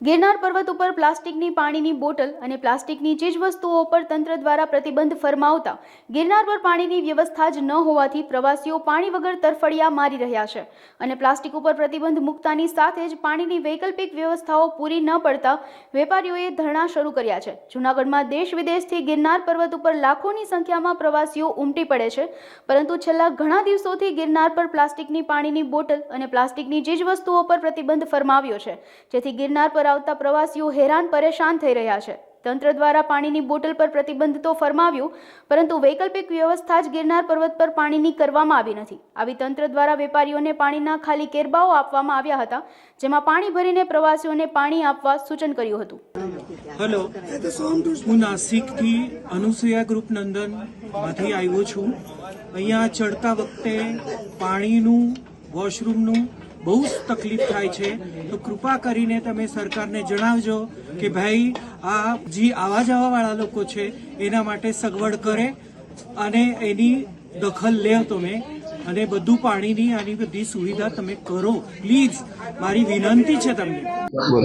ગિરનાર પર્વત ઉપર પ્લાસ્ટિકની પાણીની બોટલ અને પ્લાસ્ટિકની ચીજવસ્તુઓ પર તંત્ર દ્વારા પ્રતિબંધ ફરમાવતા ગિરનાર પર પાણીની વ્યવસ્થા જ ન હોવાથી પ્રવાસીઓ પાણી વગર તરફડિયા મારી રહ્યા છે. અને પ્લાસ્ટિક ઉપર પ્રતિબંધ મૂકતાની સાથે જ પાણીની વૈકલ્પિક વ્યવસ્થાઓ પૂરી ન પડતા વેપારીઓએ ધરણા શરૂ કર્યા છે. જૂનાગઢમાં દેશ વિદેશથી ગિરનાર પર્વત ઉપર લાખોની સંખ્યામાં પ્રવાસીઓ ઉમટી પડે છે. પરંતુ છેલ્લા ઘણા દિવસોથી ગિરનાર પર પ્લાસ્ટિકની પાણીની બોટલ અને પ્લાસ્ટિકની ચીજવસ્તુઓ પર પ્રતિબંધ ફરમાવ્યો છે. જેથી ગિરનાર પર આવતા પ્રવાસીઓ હેરાન પરેશાન થઈ રહ્યા છે. તંત્ર દ્વારા પાણીની બોટલ પર પ્રતિબંધ તો ફરમાવ્યું, પરંતુ વૈકલ્પિક વ્યવસ્થા જ ગિરનાર પર્વત પર પાણીની કરવામાં આવી નથી. આવી તંત્ર દ્વારા વેપારીઓને પાણીના ખાલી કેરબાઓ આપવામાં આવ્યા હતા, જેમાં પાણી ભરીને પ્રવાસીઓને પાણી આપવા સૂચન કર્યું હતું. હેલો. હું નાસિકથી અનુસૂયા ગ્રુપ નંદનમાંથી આવ્યો છું. અહીંયા ચડતા વખતે પાણીનું, વોશરૂમનું બહુ જ તકલીફ થાય છે. તો કૃપા કરીને તમે સરકારને જણાવજો કે ભાઈ, આ જે આવા જવા વાળા લોકો છે, એના માટે સગવડ કરે અને એની દખલ લે તમે અને બધું પાણીની આની બધી સુવિધા તમે કરો. પ્લીઝ, મારી વિનંતી છે તમને.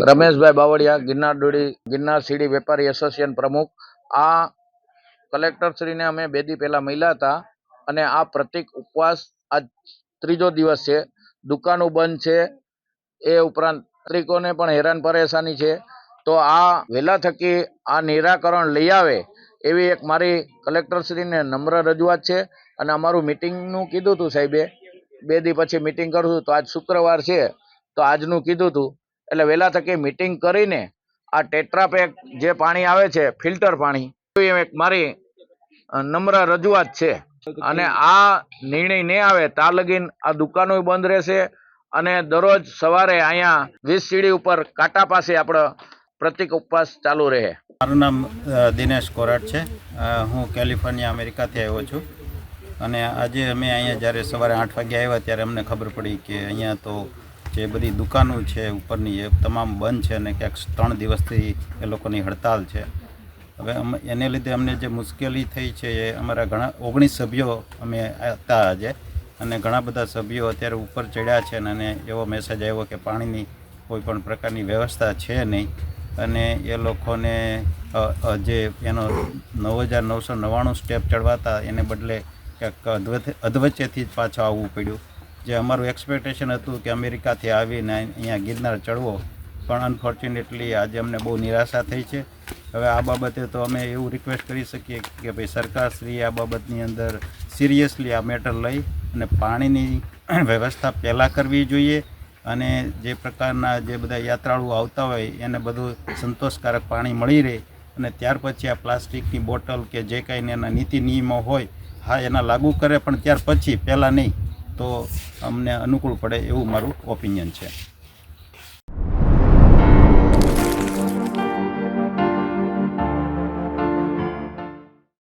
રમેશભાઈ બાવળિયા, ગિરનાર ડોડી, ગિરનાર સીડી વેપારી એસોસિએશન પ્રમુખ. આ કલેક્ટરશ્રીને અમે બે દી પહેલા મળ્યા હતા અને આ પ્રતિક ઉપવાસ આજ ત્રીજો દિવસ છે. દુકાનો બંધ છે. એ ઉપરાંત નાગરિકોને પણ હેરાન પરેશાની છે. તો આ વહેલા થકી આ નિરાકરણ લઈ આવે એવી એક મારી કલેક્ટરશ્રીને નમ્ર રજૂઆત છે. અને અમારું મિટિંગનું કીધું હતું સાહેબે. બે દી પછી મિટિંગ કરશું તો આજ શુક્રવાર છે. તો આજનું કીધું હતું એટલે વહેલા થકી મિટિંગ કરીને આ ટેટ્રાપેક જે પાણી આવે છે, ફિલ્ટર પાણી એ એક મારી નમ્ર રજૂઆત છે. અને આ નિર્ણય નહીં આવે ત્યાં લગીન આ દુકાનો બંધ રહેશે અને દરરોજ સવારે અહીંયા વીસ સીડી ઉપર કાંટા પાસે આપણો પ્રતિક ઉપવાસ ચાલુ રહે. મારું નામ દિનેશ કોરાટ છે. હું કેલિફોર્નિયા અમેરિકાથી આવ્યો છું. અને આજે અમે અહીંયા જ્યારે સવારે આઠ વાગે આવ્યા ત્યારે અમને ખબર પડી કે અહીંયા તો જે બધી દુકાનો છે ઉપરની એ તમામ બંધ છે અને ક્યાંક ત્રણ દિવસથી એ લોકોની હડતાલ છે. હવે એને લીધે અમને જે મુશ્કેલી થઈ છે એ અમારા ઘણા, ઓગણીસ સભ્યો અમે હતા આજે. અને ઘણા બધા સભ્યો અત્યારે ઉપર ચડ્યા છે અને એવો મેસેજ આવ્યો કે પાણીની કોઈ પણ પ્રકારની વ્યવસ્થા છે નહીં. અને એ લોકોને જે એનો નવ હજાર નવસો નવ્વાણું સ્ટેપ ચડવાતા એને બદલે ક્યાંક અધવચે અધવચ્ચેથી જ પાછું આવવું પડ્યું. જે અમારું એક્સપેક્ટેશન હતું કે અમેરિકાથી આવીને અહીંયા ગિરનાર ચડવો પણ અનફોર્ચ્યુનેટલી આજે અમને બહુ નિરાશા થઈ છે. હવે આ બાબતે તો અમે એવું રિક્વેસ્ટ કરી શકીએ કે ભાઈ સરકારશ્રી આ બાબતની અંદર સિરિયસલી આ મેટર લઈ અને પાણીની વ્યવસ્થા પહેલાં કરવી જોઈએ અને જે પ્રકારના જે બધા યાત્રાળુઓ આવતા હોય એને બધું સંતોષકારક પાણી મળી રહે અને ત્યાર પછી આ પ્લાસ્ટિકની બોટલ કે જે કાંઈ એના નીતિ નિયમો હોય, હા, એના લાગુ કરે પણ ત્યાર પછી પહેલાં નહીં. તો અમને અનુકૂળ પડે એવું મારું ઓપિનિયન છે.